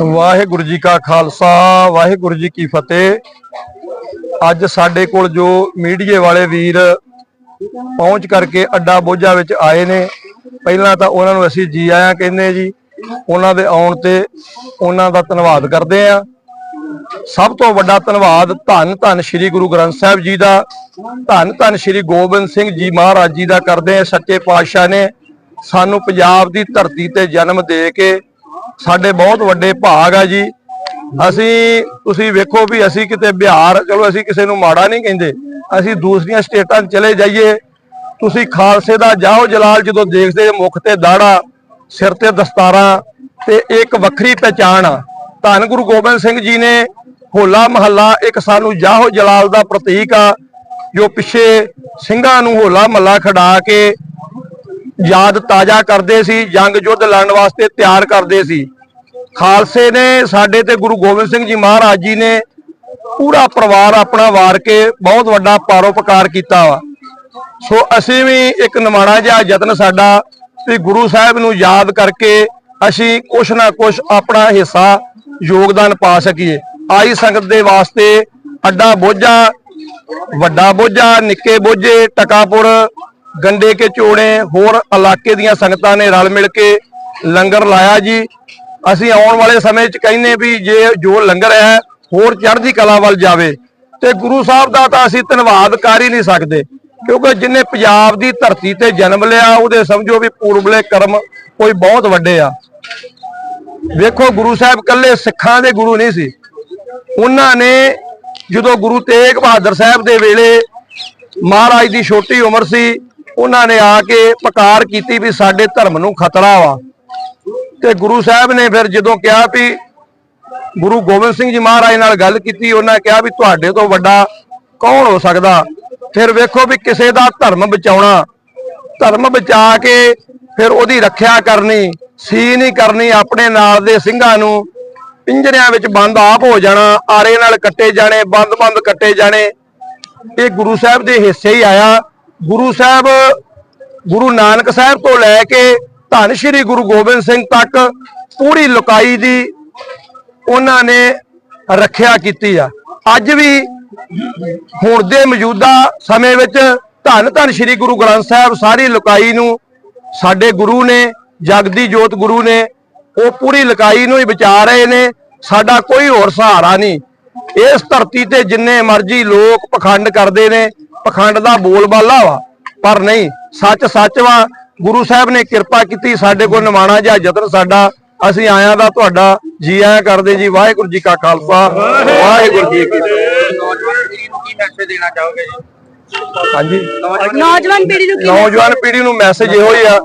ਵਾਹਿਗੁਰੂ ਜੀ ਕਾ ਖਾਲਸਾ, ਵਾਹਿਗੁਰੂ ਜੀ ਕੀ ਫਤਿਹ। ਅੱਜ ਸਾਡੇ ਕੋਲ ਜੋ ਮੀਡੀਏ ਵਾਲੇ ਵੀਰ ਪਹੁੰਚ ਕਰਕੇ ਅੱਡਾ ਬੋਝਾ ਵਿੱਚ ਆਏ ਨੇ, ਪਹਿਲਾਂ ਤਾਂ ਉਹਨਾਂ ਨੂੰ ਅਸੀਂ ਜੀ ਆਇਆਂ ਕਹਿੰਦੇ ਜੀ, ਉਹਨਾਂ ਦੇ ਆਉਣ ਤੇ ਉਹਨਾਂ ਦਾ ਧੰਨਵਾਦ ਕਰਦੇ ਆ ਸਭ ਤੋਂ ਵੱਡਾ ਧੰਨਵਾਦ ਧੰਨ ਧੰਨ ਸ੍ਰੀ ਗੁਰੂ ਗ੍ਰੰਥ ਸਾਹਿਬ ਜੀ ਦਾ, ਧੰਨ ਧੰਨ ਸ੍ਰੀ ਗੋਬਿੰਦ ਸਿੰਘ ਜੀ ਮਹਾਰਾਜ ਜੀ ਦਾ ਕਰਦੇ ਆ ਸੱਚੇ ਪਾਤਸ਼ਾਹ ਨੇ ਸਾਨੂੰ ਪੰਜਾਬ ਦੀ ਧਰਤੀ ਤੇ ਜਨਮ ਦੇ ਕੇ ਸਾਡੇ ਬਹੁਤ ਵੱਡੇ ਭਾਗ ਆ ਜੀ। ਅਸੀਂ, ਤੁਸੀਂ ਵੇਖੋ ਵੀ ਅਸੀਂ ਕਿਤੇ ਬਿਹਾਰ, ਚਲੋ ਅਸੀਂ ਕਿਸੇ ਨੂੰ ਮਾੜਾ ਨਹੀਂ ਕਹਿੰਦੇ। ਅਸੀਂ ਦੂਸਰੀਆਂ ਸਟੇਟਾਂ 'ਚ ਚਲੇ ਜਾਈਏ। ਤੁਸੀਂ ਖਾਲਸੇ ਦਾ ਜਾਓ ਜਲਾਲ, ਜਦੋਂ ਦੇਖਦੇ ਜੇ ਮੁਖ ਤੇ ਦਾੜਾ, ਸਿਰ ਤੇ ਦਸਤਾਰਾਂ ਤੇ ਇੱਕ ਵੱਖਰੀ ਪਹਿਚਾਣ ਆ। ਧੰਨ ਗੁਰੂ ਗੋਬਿੰਦ ਸਿੰਘ ਜੀ ਨੇ ਹੋਲਾ ਮਹੱਲਾ ਇੱਕ ਸਾਨੂੰ ਜਾਹੋ ਜਲਾਲ ਦਾ ਪ੍ਰਤੀਕ ਆ, ਜੋ ਪਿੱਛੇ ਸਿੰਘਾਂ ਨੂੰ ਹੋਲਾ ਮਹੱਲਾ ਖੜਾ ਕੇ ਯਾਦ ਤਾਜ਼ਾ ਕਰਦੇ ਸੀ, ਜੰਗ ਯੁੱਧ ਲੜਨ ਵਾਸਤੇ ਤਿਆਰ ਕਰਦੇ ਸੀ। ਖਾਲਸੇ ਨੇ ਸਾਡੇ ਤੇ ਗੁਰੂ ਗੋਬਿੰਦ ਸਿੰਘ ਜੀ ਮਹਾਰਾਜ ਜੀ ਨੇ ਪੂਰਾ ਪਰਿਵਾਰ ਆਪਣਾ ਵਾਰ ਕੇ ਬਹੁਤ ਵੱਡਾ ਪਰਉਪਕਾਰ ਕੀਤਾ ਵਾ। ਸੋ ਅਸੀਂ ਵੀ ਇੱਕ ਨਿਮਾਣਾ ਜਿਹਾ ਯਤਨ ਸਾਡਾ ਵੀ ਗੁਰੂ ਸਾਹਿਬ ਨੂੰ ਯਾਦ ਕਰਕੇ ਅਸੀਂ ਕੁਛ ਨਾ ਕੁਛ ਆਪਣਾ ਹਿੱਸਾ, ਯੋਗਦਾਨ ਪਾ ਸਕੀਏ। ਆਈ ਸੰਗਤ ਦੇ ਵਾਸਤੇ ਅੱਡਾ ਬੋਝਾ, ਵੱਡਾ ਬੋਝਾ, ਨਿੱਕੇ ਬੋਝੇ, ਟਕਾਪੁਰ, ਗੰਡੇ ਕੇ ਚੋੜੇ ਹੋਰ ਇਲਾਕੇ ਦੀਆਂ ਸੰਗਤਾਂ ਨੇ ਰਲ ਮਿਲ ਕੇ ਲੰਗਰ ਲਾਇਆ ਜੀ। ਅਸੀਂ ਆਉਣ ਵਾਲੇ ਸਮੇਂ 'ਚ ਕਹਿੰਨੇ ਵੀ ਜੇ ਜੋ ਲੰਗਰ ਹੈ, ਹੋਰ ਚੜ੍ਹਦੀ ਕਲਾ ਵੱਲ ਜਾਵੇ। ਤੇ ਗੁਰੂ ਸਾਹਿਬ ਦਾ ਤਾਂ ਅਸੀਂ ਧੰਨਵਾਦ ਕਰ ਹੀ ਨਹੀਂ ਸਕਦੇ। ਕਿਉਂਕਿ ਜਿਨੇ ਪੰਜਾਬ ਦੀ ਧਰਤੀ ਤੇ ਜਨਮ ਲਿਆ, ਉਹਦੇ ਸਮਝੋ ਵੀ ਪੂਰਬਲੇ ਕਰਮ ਕੋਈ ਬਹੁਤ ਵੱਡੇ ਆ। ਵੇਖੋ, ਗੁਰੂ ਸਾਹਿਬ ਕੱਲੇ ਸਿੱਖਾਂ ਦੇ ਗੁਰੂ ਨਹੀਂ ਸੀ। ਉਹਨਾਂ ਨੇ ਜਦੋਂ ਗੁਰੂ ਤੇਗ ਬਹਾਦਰ ਸਾਹਿਬ ਦੇ ਵੇਲੇ ਮਹਾਰਾਜ ਦੀ ਛੋਟੀ ਉਮਰ ਸੀ, ਉਹਨਾਂ ਨੇ ਆ ਕੇ ਪਕਾਰ ਕੀਤੀ ਵੀ ਸਾਡੇ ਧਰਮ ਨੂੰ ਖਤਰਾ ਵਾ। ਤੇ ਗੁਰੂ ਸਾਹਿਬ ਨੇ ਫਿਰ ਜਦੋਂ ਕਿਹਾ ਵੀ ਗੁਰੂ ਗੋਬਿੰਦ ਸਿੰਘ ਜੀ ਮਹਾਰਾਜ ਨਾਲ ਗੱਲ ਕੀਤੀ, ਉਹਨਾਂ ਕਿਹਾ ਵੀ ਤੁਹਾਡੇ ਤੋਂ ਵੱਡਾ ਕੌਣ ਹੋ ਸਕਦਾ? ਫਿਰ ਵੇਖੋ ਵੀ ਕਿਸੇ ਦਾ ਧਰਮ ਬਚਾਉਣਾ, ਧਰਮ ਬਚਾ ਕੇ ਫਿਰ ਉਹਦੀ ਰੱਖਿਆ ਕਰਨੀ ਸੀ ਨਹੀਂ ਕਰਨੀ ਆਪਣੇ ਨਾਲ ਦੇ ਸਿੰਘਾਂ ਨੂੰ, ਪਿੰਜਰਿਆਂ ਵਿੱਚ ਬੰਦ ਆਪ ਹੋ ਜਾਣਾ, ਆਰੇ ਨਾਲ ਕੱਟੇ ਜਾਣੇ ਬੰਦ-ਬੰਦ ਕੱਟੇ ਜਾਣੇ। ਇਹ ਗੁਰੂ ਸਾਹਿਬ ਦੇ ਹਿੱਸੇ ਹੀ ਆਇਆ। ਗੁਰੂ ਸਾਹਿਬ ਗੁਰੂ ਨਾਨਕ ਸਾਹਿਬ ਤੋਂ ਲੈ ਕੇ ਧੰਨ ਸ਼੍ਰੀ ਗੁਰੂ ਗੋਬਿੰਦ ਸਿੰਘ ਤੱਕ ਪੂਰੀ ਲੁਕਾਈ ਦੀ ਉਹਨਾਂ ਨੇ ਰੱਖਿਆ ਕੀਤੀ ਆ। ਅੱਜ ਵੀ ਹੁਣ ਦੇ ਮੌਜੂਦਾ ਸਮੇਂ ਵਿੱਚ ਧੰਨ ਧੰਨ ਸ੍ਰੀ ਗੁਰੂ ਗ੍ਰੰਥ ਸਾਹਿਬ ਸਾਰੀ ਲੁਕਾਈ ਨੂੰ ਸਾਡੇ ਗੁਰੂ ਨੇ, ਜਗਦੀ ਜੋਤ ਗੁਰੂ ਨੇ, ਉਹ ਪੂਰੀ ਲੁਕਾਈ ਨੂੰ ਹੀ ਬਚਾ ਰਹੇ ਨੇ, ਸਾਡਾ ਕੋਈ ਹੋਰ ਸਹਾਰਾ ਨਹੀਂ। ਇਸ ਧਰਤੀ ਤੇ ਜਿੰਨੇ ਮਰਜ਼ੀ ਲੋਕ ਪਖੰਡ ਕਰਦੇ ਨੇ, ਪਖੰਡ ਦਾ ਬੋਲਬਾਲਾ ਵਾ, ਪਰ ਨਹੀਂ ਸੱਚ ਸੱਚ ਵਾ ਗੁਰੂ ਸਾਹਿਬ ਨੇ ਕਿਰਪਾ ਕੀਤੀ ਸਾਡੇ ਕੋਲ ਨਿਮਾਣਾ ਜਿਹਾ ਯਤਨ ਸਾਡਾ ਅਸੀਂ ਆਇਆਂ ਦਾ ਤੁਹਾਡਾ ਜੀ ਆਇਆਂ ਕਰਦੇ ਜੀ ਵਾਹਿਗੁਰੂ ਜੀ ਕਾ ਖਾਲਸਾ ਵਾਹਿਗੁਰੂ ਜੀ ਕੀ ਫਤਿਹ। ਨੌਜਵਾਨ ਪੀੜ੍ਹੀ ਨੂੰ ਕੀ ਮੈਸੇਜ ਦੇਣਾ ਚਾਹੋਗੇ ਜੀ? ਹਾਂਜੀ। ਨੌਜਵਾਨ ਪੀੜ੍ਹੀ ਨੂੰ ਕੀ ਨੌਜਵਾਨ ਪੀੜ੍ਹੀ ਨੂੰ ਮੈਸੇਜ ਇਹੋ ਹੀ ਆ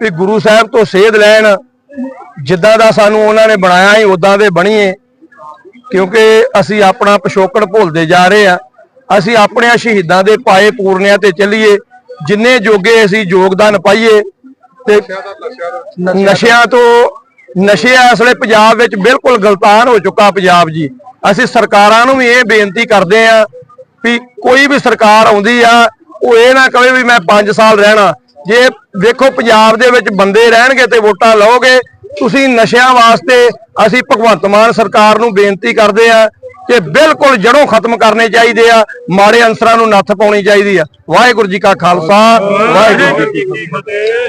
ਵੀ ਗੁਰੂ ਸਾਹਿਬ ਤੋਂ ਸੇਧ ਲੈਣ ਜਿੱਦਾਂ ਦਾ ਸਾਨੂੰ ਉਹਨਾਂ ਨੇ ਬਣਾਇਆ ਸੀ ਉਦਾਂ ਦੇ ਬਣੀਏ। ਕਿਉਂਕਿ ਅਸੀਂ ਆਪਣਾ ਪਿਛੋਕੜ ਭੁੱਲਦੇ ਜਾ ਰਹੇ ਆ। ਅਸੀਂ ਆਪਣੇ ਸ਼ਹੀਦਾਂ ਦੇ ਪਾਏ ਪੂਰਨਿਆਂ ਤੇ ਚੱਲੀਏ। ਜਿੰਨੇ ਜੋਗੇ ਅਸੀਂ ਯੋਗਦਾਨ ਪਾਈਏ ਤੇ ਨਸ਼ਿਆਂ ਤੋਂ ਨਸ਼ੇ ਅਸਲੇ ਪੰਜਾਬ ਵਿੱਚ ਬਿਲਕੁਲ ਗਲਤਾਨ ਹੋ ਚੁੱਕਾ ਪੰਜਾਬ ਜੀ। ਅਸੀਂ ਸਰਕਾਰਾਂ ਨੂੰ ਵੀ ਇਹ ਬੇਨਤੀ ਕਰਦੇ ਆ ਵੀ ਕੋਈ ਵੀ ਸਰਕਾਰ ਆਉਂਦੀ ਆ, ਉਹ ਇਹ ਨਾ ਕਵੇ ਵੀ ਮੈਂ 5 ਸਾਲ ਰਹਿਣਾ। ਜੇ ਵੇਖੋ ਪੰਜਾਬ ਦੇ ਵਿੱਚ ਬੰਦੇ ਰਹਿਣਗੇ ਤੇ ਵੋਟਾਂ ਲਓਗੇ, ਤੁਸੀਂ ਨਸ਼ਿਆਂ ਵਾਸਤੇ ਅਸੀਂ ਭਗਵੰਤ ਮਾਨ ਸਰਕਾਰ ਨੂੰ ਬੇਨਤੀ ਕਰਦੇ ਆ ਕਿ ਬਿਲਕੁਲ ਜੜੋਂ ਖਤਮ ਕਰਨੇ ਚਾਹੀਦੇ ਆ, ਮਾੜੇ ਅੰਸਰਾਂ ਨੂੰ ਨੱਥ ਪਾਉਣੀ ਚਾਹੀਦੀ ਆ। ਵਾਹਿਗੁਰੂ ਜੀ ਕਾ ਖਾਲਸਾ, ਵਾਹਿਗੁਰੂ ਜੀ ਕੀ ਫਤਿਹ।